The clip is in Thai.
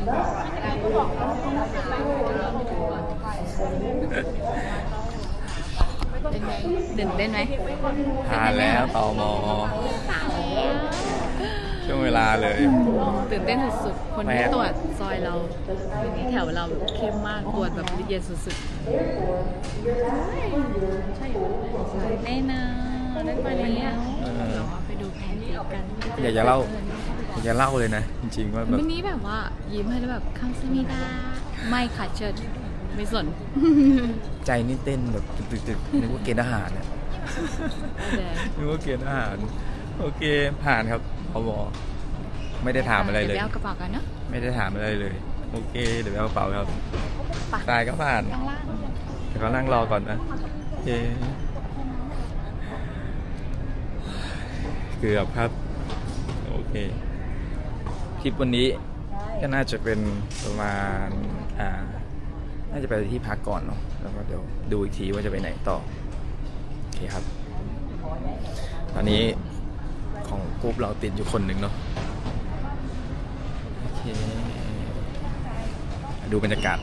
เป็นไงตื่นเต้นไหมทานแล้วตอมอช่วงเวลาเลย ตื่นเต้นสุดๆ คนแม่ที่ตรวจซอยเราอย่างนี้แถวเราแบบเข้มมากตรวจแบบละเอียดสุดๆ ใช่แน่นะได้ไปแล้วเรามาไปดูแผนที่กัน อยากจะเล่า อยากจะเล่าเลยนะ จริงๆว่าแบบวันนี้แบบว่ายิ้มให้แล้วแบบคำสมิดาไม่ค่ะเชิดไม่สน ใจนี่เต้นแบบตึกๆๆนึกว่าเกณฑ์ทหารเนี่ยแต่นึกว่าเกณฑ์ทหาร โอเคผ่านครับพบไม่ได้ถามอะไรเลยดี๋วปเอากระเป๋ากันเนาะไม่ได้ถามอะไรเลย โอเค เดี๋ยวไปเอากระเป๋าครับไปตายก็ผ่านข้างล่างเดี๋ยวเขานั่งรอก่อนนะโอเคเกือบครับ โอเค คลิปวันนี้ก็น่าจะเป็นประมาณอ่าน่าจะไปที่พักก่อนเนาะแล้วก็เดี๋ยวดูอีกทีว่าจะไปไหนต่อโอเคครับ ตอนนี้ของกรุ๊ปเราติดอยู่คนหนึ่งเนาะโอเคดูบรรยากาศ